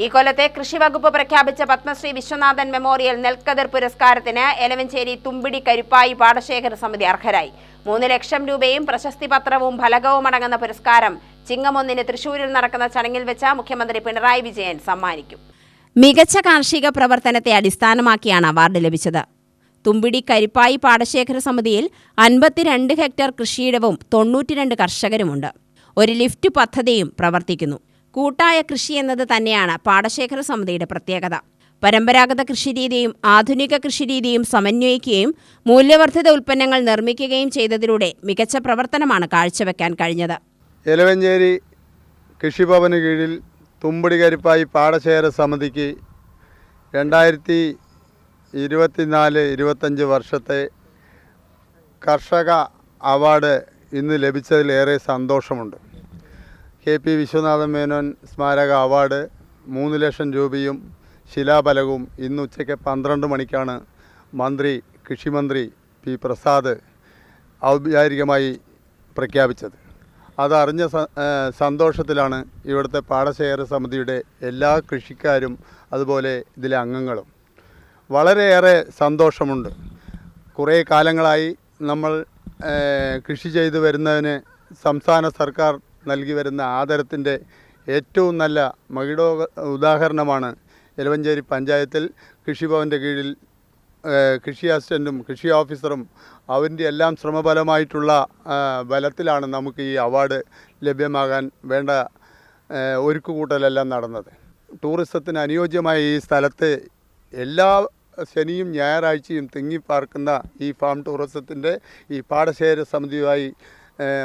ഈ കൊല്ലത്തെ കൃഷി വകുപ്പ് പ്രഖ്യാപിച്ച പത്മശ്രീ വിശ്വനാഥൻ മെമ്മോറിയൽ നെൽക്കതിർ പുരസ്കാരത്തിന് എലവഞ്ചേരി തുമ്പിടി കരുപ്പായി പാടശേഖര സമിതി അർഹരായി. മൂന്ന് ലക്ഷം രൂപയും പ്രശസ്തി പത്രവും ഫലകവും അടങ്ങുന്ന പുരസ്കാരം ചിങ്ങമൊന്നിന് തൃശൂരിൽ നടക്കുന്ന ചടങ്ങിൽ വെച്ച മുഖ്യമന്ത്രി പിണറായി വിജയൻ സമ്മാനിക്കും. മികച്ച കാർഷിക പ്രവർത്തനത്തെ അടിസ്ഥാനമാക്കിയാണ് അവാർഡ് ലഭിച്ചത്. തുമ്പിടി കരിപ്പായി പാടശേഖര സമിതിയിൽ അൻപത്തിരണ്ട് ഹെക്ടർ കൃഷിയിടവും തൊണ്ണൂറ്റിരണ്ട് കർഷകരുമുണ്ട്. ഒരു ലിഫ്റ്റ് പദ്ധതിയും പ്രവർത്തിക്കുന്നു. കൂട്ടായ കൃഷി എന്നത് തന്നെയാണ് പാടശേഖര സമിതിയുടെ പ്രത്യേകത. പരമ്പരാഗത കൃഷിരീതിയും ആധുനിക കൃഷിരീതിയും സമന്വയിക്കുകയും മൂല്യവർദ്ധിത ഉൽപ്പന്നങ്ങൾ നിർമ്മിക്കുകയും ചെയ്തതിലൂടെ മികച്ച പ്രവർത്തനമാണ് കാഴ്ചവെക്കാൻ കഴിഞ്ഞത്. എലവഞ്ചേരി കൃഷിഭവന് കീഴിൽ തുമ്പടി കരിപ്പായി പാടശേഖര സമിതിക്ക് രണ്ടായിരത്തി ഇരുപത്തിനാല് ഇരുപത്തഞ്ച് വർഷത്തെ കർഷക അവാർഡ് ഇന്ന് ലഭിച്ചതിലേറെ സന്തോഷമുണ്ട്. കെ പി വിശ്വനാഥൻ മേനോൻ സ്മാരക അവാർഡ് മൂന്ന് ലക്ഷം രൂപയും ശിലാഫലകവും ഇന്ന് ഉച്ചയ്ക്ക് പന്ത്രണ്ട് മണിക്കാണ് മന്ത്രി കൃഷിമന്ത്രി പി പ്രസാദ് ഔപചാരികമായി പ്രഖ്യാപിച്ചത്. അതറിഞ്ഞ സന്തോഷത്തിലാണ് ഇവിടുത്തെ പാടശേഖര സമിതിയുടെ എല്ലാ കൃഷിക്കാരും അതുപോലെ ഇതിലെ അംഗങ്ങളും. വളരെയേറെ സന്തോഷമുണ്ട്. കുറേ കാലങ്ങളായി നമ്മൾ കൃഷി ചെയ്തു വരുന്നതിന് സംസ്ഥാന സർക്കാർ നൽകി വരുന്ന ആദരത്തിന്റെ ഏറ്റവും നല്ല മകിടോ ഉദാഹരണമാണ് എലവഞ്ചേരി പഞ്ചായത്തിൽ കൃഷിഭവന്റെ കീഴിൽ കൃഷി അസിസ്റ്റന്റും കൃഷി ഓഫീസറും അവന്റെ എല്ലാം ശ്രമഫലമായിട്ടുള്ള ബലത്തിലാണ് നമുക്ക് ഈ അവാർഡ് ലഭ്യമാകാൻ വേണ്ട ഒരുക്കുകൂട്ടലെല്ലാം നടന്നത്. ടൂറിസത്തിന് അനുയോജ്യമായ ഈ സ്ഥലത്ത് എല്ലാ ശനിയും ഞായറാഴ്ചയും തിങ്ങിപ്പാർക്കുന്ന ഈ ഫാം ടൂറിസത്തിന്റെ ഈ പാടശേഖര സമിതിയുമായി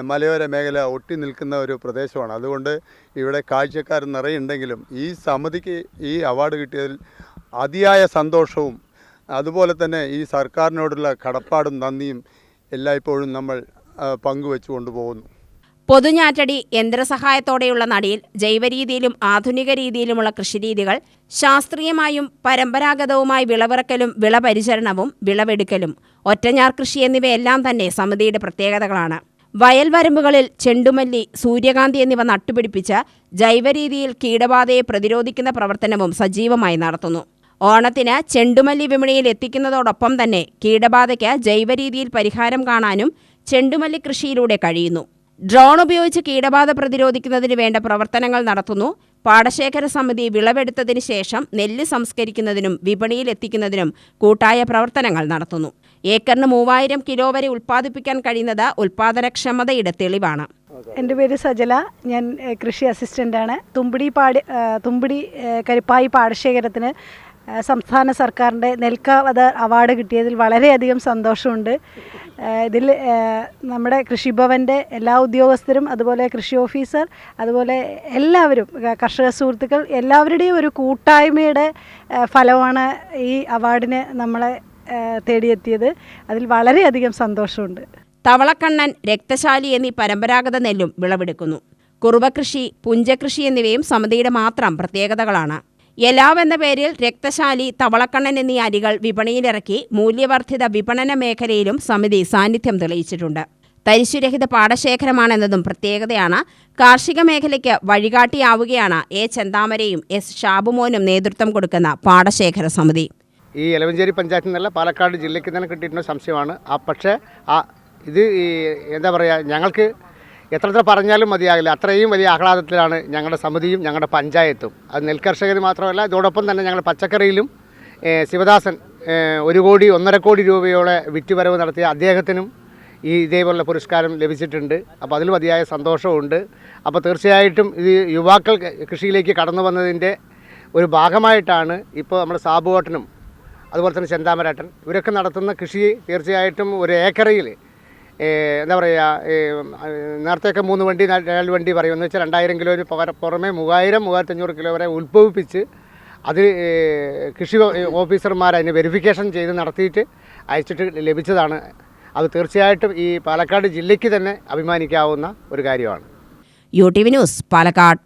മലയോര മേഖല ഒട്ടി നിൽക്കുന്ന ഒരു പ്രദേശമാണ്. അതുകൊണ്ട് ഇവിടെ കാഴ്ചക്കാർ നിറയുണ്ടെങ്കിലും ഈ സമിതിക്ക് ഈ അവാർഡ് കിട്ടിയതിൽ അതിയായ സന്തോഷവും അതുപോലെ തന്നെ ഈ സർക്കാരിനോടുള്ള കടപ്പാടും നന്ദിയും എല്ലായ്പ്പോഴും നമ്മൾ പങ്കുവെച്ചു കൊണ്ടുപോകുന്നു. പൊതുഞാറ്റടി യന്ത്രസഹായത്തോടെയുള്ള നടിയിൽ ജൈവരീതിയിലും ആധുനിക രീതിയിലുമുള്ള കൃഷിരീതികൾ ശാസ്ത്രീയമായും പരമ്പരാഗതവുമായി വിളവിറക്കലും വിളപരിചരണവും വിളവെടുക്കലും ഒറ്റഞ്ഞാർ കൃഷി എന്നിവയെല്ലാം തന്നെ സമിതിയുടെ പ്രത്യേകതകളാണ്. വയൽ വരമ്പുകളിൽ ചെണ്ടുമല്ലി സൂര്യകാന്തി എന്നിവ നട്ടുപിടിപ്പിച്ച് ജൈവരീതിയിൽ കീടബാധയെ പ്രതിരോധിക്കുന്ന പ്രവർത്തനവും സജീവമായി നടത്തുന്നു. ഓണത്തിന് ചെണ്ടുമല്ലി വിപണിയിൽ എത്തിക്കുന്നതോടൊപ്പം തന്നെ കീടബാധയ്ക്ക് ജൈവരീതിയിൽ പരിഹാരം കാണാനും ചെണ്ടുമല്ലി കൃഷിയിലൂടെ കഴിയുന്നു. ഡ്രോൺ ഉപയോഗിച്ച് കീടബാധ പ്രതിരോധിക്കുന്നതിന് വേണ്ട പ്രവർത്തനങ്ങൾ നടത്തുന്നു. പാടശേഖര സമിതി വിളവെടുത്തതിന് ശേഷം നെല്ല് സംസ്കരിക്കുന്നതിനും വിപണിയിൽ എത്തിക്കുന്നതിനും കൂട്ടായ പ്രവർത്തനങ്ങൾ നടത്തുന്നു. ഏക്കറിന് മൂവായിരം കിലോ വരെ ഉൽപ്പാദിപ്പിക്കാൻ കഴിയുന്നത് ഉൽപ്പാദനക്ഷമതയുടെ തെളിവാണ്. എന്റെ പേര് സജല. ഞാൻ കൃഷി അസിസ്റ്റന്റാണ്. തുമ്പിടി പാടി തുമ്പിടി കരിപ്പായി പാടശേഖരത്തിന് സംസ്ഥാന സർക്കാരിന്റെ നെൽക്കവത അവാർഡ് കിട്ടിയതിൽ വളരെയധികം സന്തോഷമുണ്ട്. ഇതിൽ നമ്മുടെ കൃഷിഭവന്റെ എല്ലാ ഉദ്യോഗസ്ഥരും അതുപോലെ കൃഷി ഓഫീസർ അതുപോലെ എല്ലാവരും കർഷക സുഹൃത്തുക്കൾ എല്ലാവരുടെയും ഒരു കൂട്ടായ്മയുടെ ഫലമാണ് ഈ അവാർഡിന് നമ്മളെ തേടിയെത്തിയത്. അതിൽ വളരെയധികം സന്തോഷമുണ്ട്. തവളക്കണ്ണൻ രക്തശാലി എന്നീ പരമ്പരാഗത നെല്ലും വിളവെടുക്കുന്നു. കുറുവകൃഷി പുഞ്ചകൃഷി എന്നിവയും സമിതിയുടെ മാത്രം പ്രത്യേകതകളാണ്. എലാവ് എന്ന പേരിൽ രക്തശാലി തവളക്കണ്ണൻ എന്നീ അരികൾ വിപണിയിലിറക്കി മൂല്യവർദ്ധിത വിപണന മേഖലയിലും സമിതി സാന്നിധ്യം തെളിയിച്ചിട്ടുണ്ട്. തരിശുരഹിത പാടശേഖരമാണെന്നതും പ്രത്യേകതയാണ്. കാർഷിക മേഖലയ്ക്ക് വഴികാട്ടിയാവുകയാണ് എ ചെന്താമരയും എസ് ഷാബുമോനും നേതൃത്വം കൊടുക്കുന്ന പാടശേഖര സമിതി. ഈ എലവഞ്ചേരി പഞ്ചായത്തിൽ നിന്നല്ല പാലക്കാട് ജില്ലയ്ക്ക് തന്നെ കിട്ടിയിട്ടുള്ള സംശയമാണ്. ആ പക്ഷേ ആ ഇത് എന്താ പറയുക ഞങ്ങൾക്ക് എത്ര പറഞ്ഞാലും മതിയാകില്ല. അത്രയും വലിയ ആഹ്ലാദത്തിലാണ് ഞങ്ങളുടെ സമിതിയും ഞങ്ങളുടെ പഞ്ചായത്തും. അത് നെൽകർഷകർ മാത്രമല്ല ഇതോടൊപ്പം തന്നെ ഞങ്ങളുടെ പച്ചക്കറിയിലും ശിവദാസൻ ഒരു കോടി ഒന്നര കോടി രൂപയോടെ വിറ്റുവരവ് നടത്തിയ അദ്ദേഹത്തിനും ഈ ഇതേപോലുള്ള പുരസ്കാരം ലഭിച്ചിട്ടുണ്ട്. അപ്പോൾ അതിൽ മതിയായ സന്തോഷമുണ്ട് അപ്പോൾ തീർച്ചയായിട്ടും ഇത് യുവാക്കൾ കൃഷിയിലേക്ക് കടന്നു വന്നതിന്റെ ഒരു ഭാഗമായിട്ടാണ് ഇപ്പോൾ നമ്മുടെ സാബുവോട്ടനും അതുപോലെ തന്നെ ചെന്താമരാട്ടൻ ഇവരൊക്കെ നടത്തുന്ന കൃഷി തീർച്ചയായിട്ടും ഒരു ഏക്കറയിൽ എന്താ പറയുക നേരത്തെയൊക്കെ മൂന്ന് വണ്ടി നാല് വണ്ടി പറയും. എന്ന് വെച്ചാൽ രണ്ടായിരം കിലോന് പുറമെ മൂവായിരം മൂവായിരത്തഞ്ഞൂറ് കിലോ വരെ ഉത്ഭവിപ്പിച്ച് അത് കൃഷി ഓഫീസർമാർ അതിന് വെരിഫിക്കേഷൻ ചെയ്ത് നടത്തിയിട്ട് അയച്ചിട്ട് ലഭിച്ചതാണ്. അത് തീർച്ചയായിട്ടും ഈ പാലക്കാട് ജില്ലയ്ക്ക് തന്നെ അഭിമാനിക്കാവുന്ന ഒരു കാര്യമാണ്. U T V news Palakkad.